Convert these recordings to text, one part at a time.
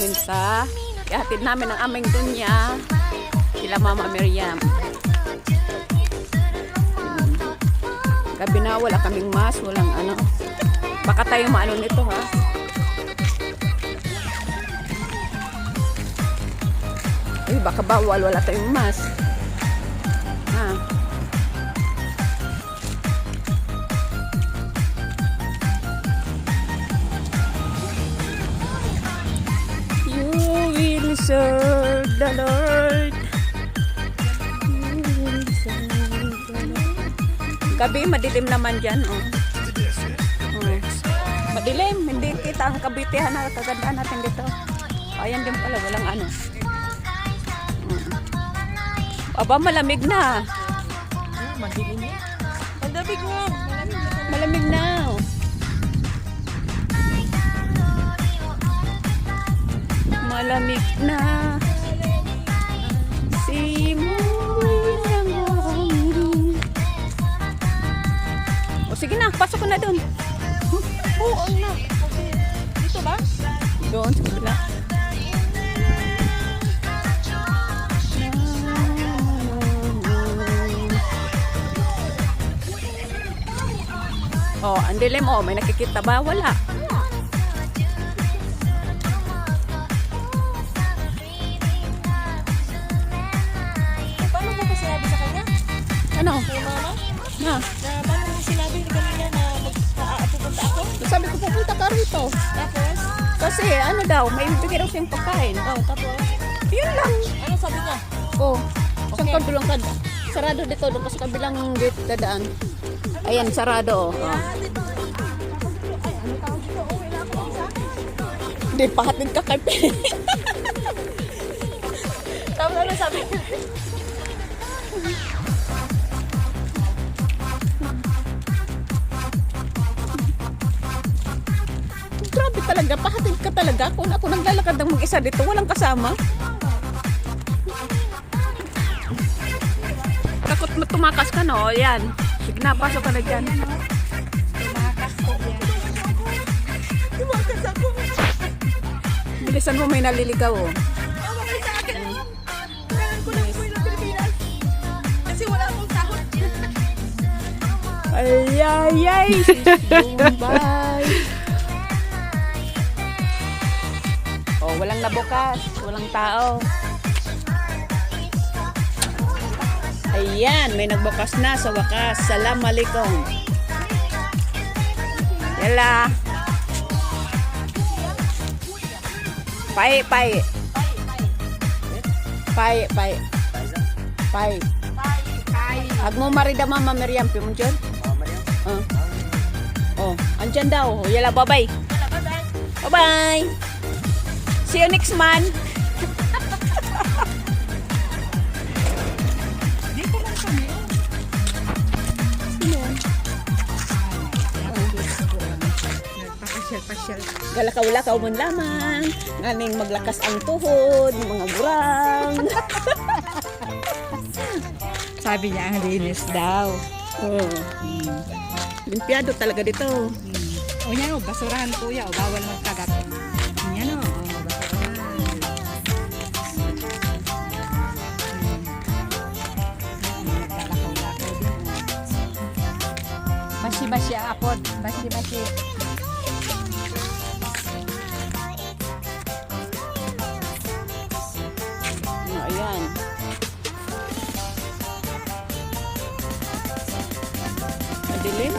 namin sa ihatid namin ang aming dunya sila Mama Miriam. Gabi na wala kaming mas, walang ano. Baka tayo maano nito ha. Ay, baka bawal, wala tayong mas. Ha. Serve the Lord. Gabi, madilim naman dyan, oh. Oh. Madilim, hindi kita ang kabitihan na kagandaan natin dito. Ayan din pala, walang ano. Mm. Aba, malamig na. Madilim dabig mo. Malamig na. Malamig na. Simulan ang O sige na, pasok ko na doon. Oo, na. Dito ba? Doon sa kabila. Oh, ang dilim oh, may nakikita ba? Wala. Rito. Tapos? Kasi ano daw, may bigay daw siyang pagkain. Oh, tapos? Yun lang. Ano sabi niya? Oh, saan Okay. ka dulang ka? Sarado dito, doon ka sa kabilang gate dadaan. Ayan, sarado. Oh. Dito. Dito? Oh. Hindi, pahatid ka kay Tapos ano sabi niya? Grabe talaga, pahatid ka talaga. Kung ako naglalakad ng mag-isa dito, walang kasama. Takot mo tumakas ka, no? Yan. Sige na, pasok ka na dyan. Tumakas ko yan. Tumakas ako. Bilisan mo, may naliligaw, oh. Oh, babay sa akin. walang nabukas. Walang tao. Ayan, may nagbukas na sa wakas. Salam alaikum. Yala. Pai, pai. Pai, pai. Pai. Agmo marida mama Miriam, pimunjon? Oh. Oh, andyan daw. Yala, bye-bye. Bye-bye. See you next month. Dito lang kami. Nagpapasyal-pasyal. Galakaw-lakaw mo lamang. Nganing maglakas ang tuhod, mga gurang. Sabi niya, ang linis daw. Oh. Limpiado talaga dito. O yan basurahan kuya o, bawal magkagat. Basi-basi ang apod, basi-basi. Oh, ayan. Madilim?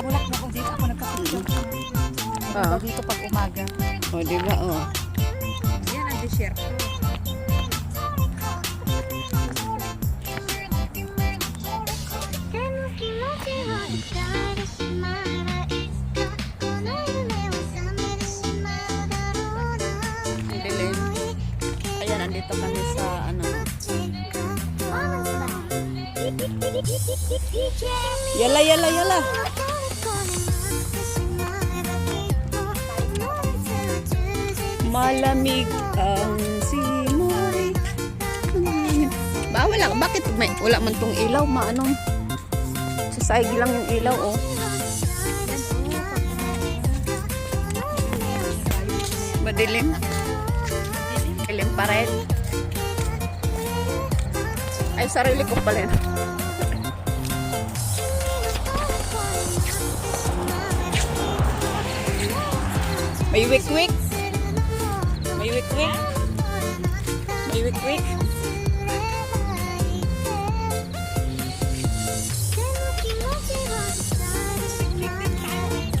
Bulak na kung dito ako nagkapagod. Ah. Dito pag umaga. O, oh, diba? Oh. Yan ang desierto. Andito kami sa ano. Yala, yala, yala. Malamig ang simoy. Ba, wala. Bakit may, wala man tong ilaw? Maanong? Sa saigi lang yung ilaw, oh. Madilim. Madilim pa rin. Ay, sarili ko pala. yun. May wik-wik. May wik-wik. May wik-wik.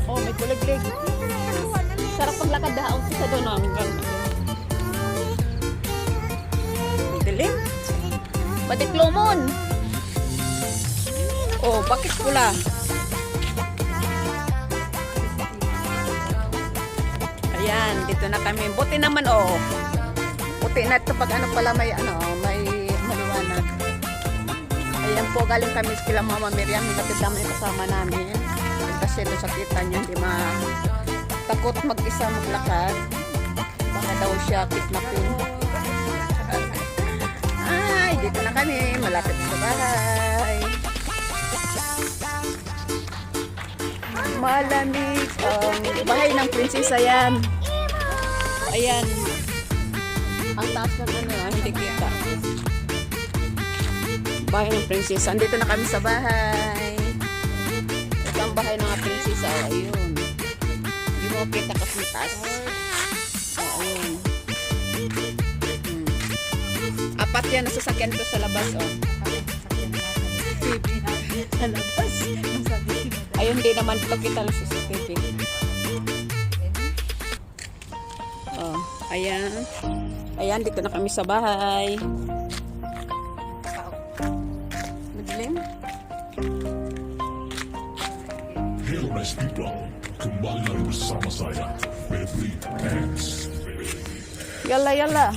Oh, may kuliglig. Sarap paglakad daw sa doon oh, hanggang Batiklomon. Oh, bakit pula? Ayan, dito na kami. Buti naman oh. Buti na ito pag ano pala may ano, may maliwanag. Ayan po, galing kami kila Mama Miriam. Lapit naman yung kasama namin. Kasi doon sa kita niya, hindi ma... Takot mag-isa maglakad. Baka daw siya kidnapin. Ay, dito na kami. Malapit sa bahay. Malamig ang bahay ng prinsesa yan. Ayan. Ang taas ng ano, hindi kita. Bahay ng prinsesa. Andito na kami sa bahay. Ito ang bahay ng prinsesa. Ayun. Hindi mo kita kasi taas. Apat yan nasasakyan ko sa labas. Oh. Sa labas. Ayun, hindi naman ito kita lang sa CCTV. Oh, ayan. Ayan, dito na kami sa bahay. Madilim? Hail nice people, kembali lagi bersama saya, Baby Pants. Yalla, yalla.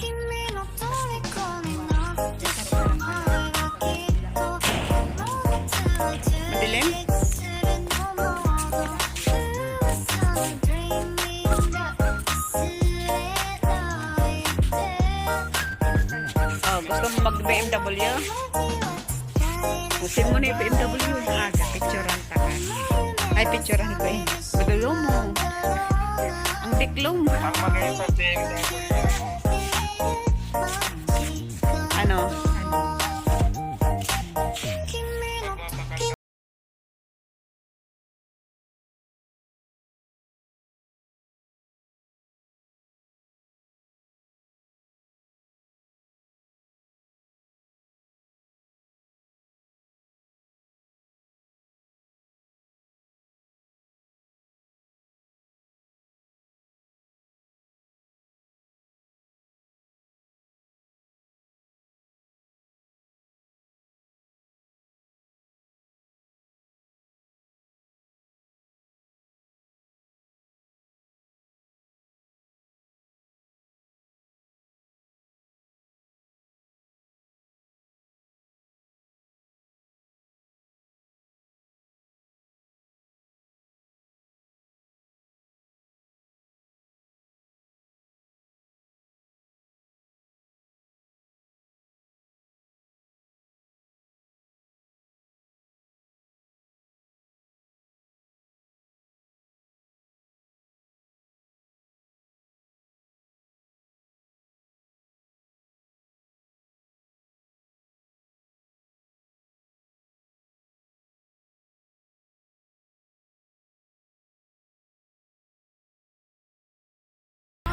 Ang diklong.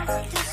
I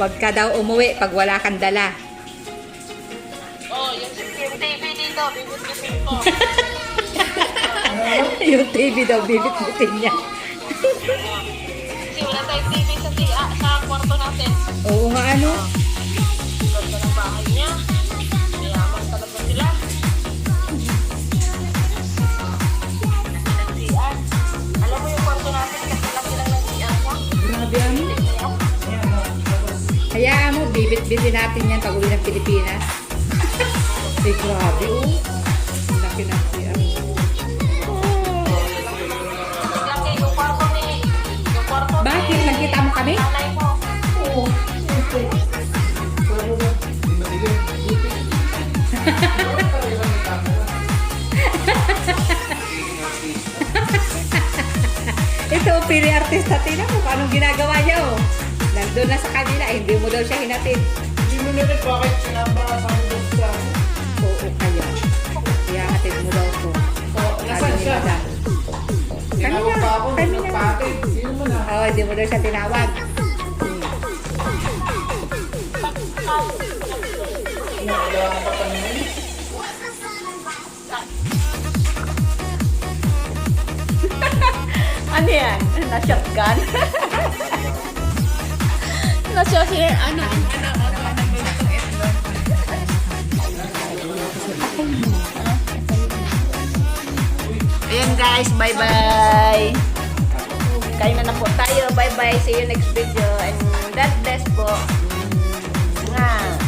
Huwag ka daw umuwi pag wala kang dala. Oh, yung, yung TV dito, bibit-bibit ko. yung TV daw, bibit-bitin niya. Kasi wala tayong TV sa, sa kwarto natin. Oo nga ano. Ganda bibit-bitin natin yan pag uwi ng Pilipinas. Ay, grabe oh. Laki na kwarto ni... Bakit? Nakita mo kami? Oo. Ito, pili artista. Tingnan mo kung anong ginagawa niya, oh. Nandun na sa kanila, eh, hindi mo daw siya hinatid. Hindi mo nila bakit sinama sa akin sa Oo, kaya. Kaya hatid mo daw to. Oh, nasaan siya? Tinawag pa ako, nagpatid. Sino mo na? Oo, hindi mo daw siya tinawag. Wala akong patanungin. Ano yan? Na-shotgun? Na-shotgun? Ano? Ayan guys, bye-bye. Kain na na po tayo. Bye-bye. See you next video. And God bless po. Nga.